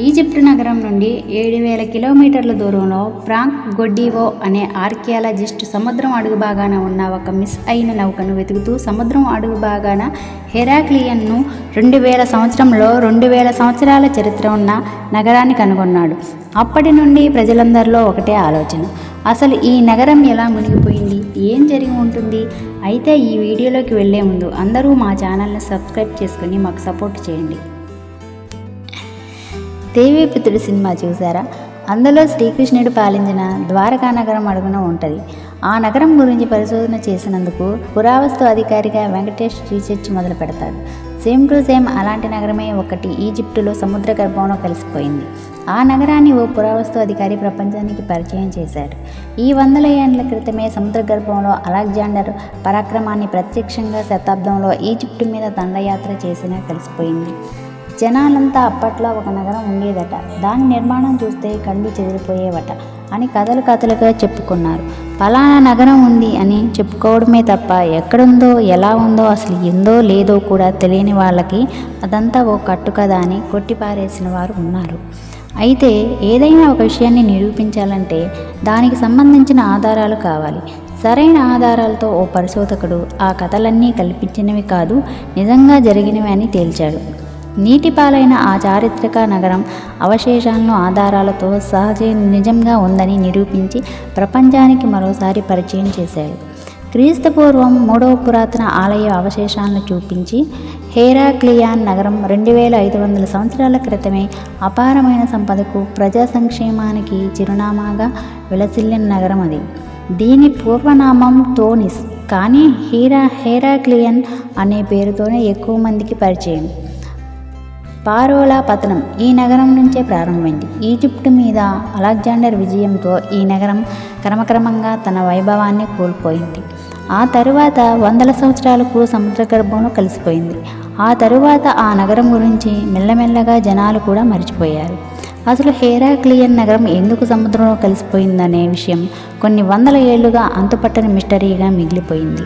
Egypt నగరం నుండి ఏడు వేల కిలోమీటర్ల దూరంలో ఫ్రాంక్ గొడ్డివో అనే ఆర్కియాలజిస్ట్ సముద్రం అడుగు భాగాన ఉన్న ఒక మిస్ అయిన నౌకను వెతుకుతూ సముద్రం అడుగు భాగాన హెరాక్లియన్ను రెండు వేల సంవత్సరంలో రెండు వేల సంవత్సరాల చరిత్ర ఉన్న నగరాన్ని కనుగొన్నాడు. అప్పటి నుండి ప్రజలందరిలో ఒకటే ఆలోచన. అసలు ఈ నగరం ఎలా మునిగిపోయింది? ఏం జరిగి ఉంటుంది? అయితే ఈ వీడియోలోకి వెళ్ళే ముందు అందరూ మా ఛానల్ని సబ్స్క్రైబ్ చేసుకుని మాకు సపోర్ట్ చేయండి. దేవీపుత్రుడు సినిమా చూసారా? అందులో శ్రీకృష్ణుడు పాలించిన ద్వారకా నగరం అడుగున ఉంటుంది. ఆ నగరం గురించి పరిశోధన చేసినందుకు పురావస్తు అధికారిగా వెంకటేష్ రీసెర్చ్ మొదలు పెడతాడు. సేమ్ టు సేమ్ అలాంటి నగరమే ఒకటి ఈజిప్టులో సముద్ర గర్భంలో కలిసిపోయింది. ఆ నగరాన్ని ఓ పురావస్తు అధికారి ప్రపంచానికి పరిచయం చేశాడు. ఈ వందల ఏండ్ల క్రితమే సముద్ర గర్భంలో అలెగ్జాండర్ పరాక్రమాన్ని ప్రత్యక్షంగా శతాబ్దంలో ఈజిప్టు మీద దండయాత్ర చేసినా కలిసిపోయింది. జనాలంతా అప్పట్లో ఒక నగరం ఉండేదట. దాని నిర్మాణం చూస్తే కళ్ళు చెదిరిపోయేవట అని కథలు కథలుగా చెప్పుకున్నారు. ఫలానా నగరం ఉంది అని చెప్పుకోవడమే తప్ప ఎక్కడుందో ఎలా ఉందో అసలు ఎందో లేదో కూడా తెలియని వాళ్ళకి అదంతా ఓ కట్టుకథ అని కొట్టిపారేసిన వారు ఉన్నారు. అయితే ఏదైనా ఒక విషయాన్ని నిరూపించాలంటే దానికి సంబంధించిన ఆధారాలు కావాలి. సరైన ఆధారాలతో ఓ పరిశోధకుడు ఆ కథలన్నీ కల్పించినవి కాదు నిజంగా జరిగినవి అని తేల్చాడు. నీటిపాలైన ఆ చారిత్రక నగరం అవశేషాలను ఆధారాలతో సహజ నిజంగా ఉందని నిరూపించి ప్రపంచానికి మరోసారి పరిచయం చేశాడు క్రీస్తుపూర్వం మూడవ పురాతన ఆలయ అవశేషాలను చూపించి హేరాక్లియాన్ నగరం రెండు వేల ఐదు వందల సంవత్సరాల క్రితమే అపారమైన సంపదకు ప్రజా సంక్షేమానికి చిరునామాగా విలసిల్లిన నగరం అది. దీని పూర్వనామం తోనిస్ కానీ హీరా హేరాక్లియన్ అనే పేరుతోనే ఎక్కువ మందికి పరిచయం. పారోలా పతనం ఈ నగరం నుంచే ప్రారంభమైంది. ఈజిప్ట్ మీద అలెగ్జాండర్ విజయంతో ఈ నగరం క్రమక్రమంగా తన వైభవాన్ని కోల్పోయింది. ఆ తరువాత వందల సంవత్సరాలకు సముద్ర గర్భంలో కలిసిపోయింది. ఆ తరువాత ఆ నగరం గురించి మెల్లమెల్లగా జనాలు కూడా మర్చిపోయారు. అసలు హేరాక్లియన్ నగరం ఎందుకు సముద్రంలో కలిసిపోయిందనే విషయం కొన్ని వందల ఏళ్ళుగా అంతుపట్టని మిస్టరీగా మిగిలిపోయింది.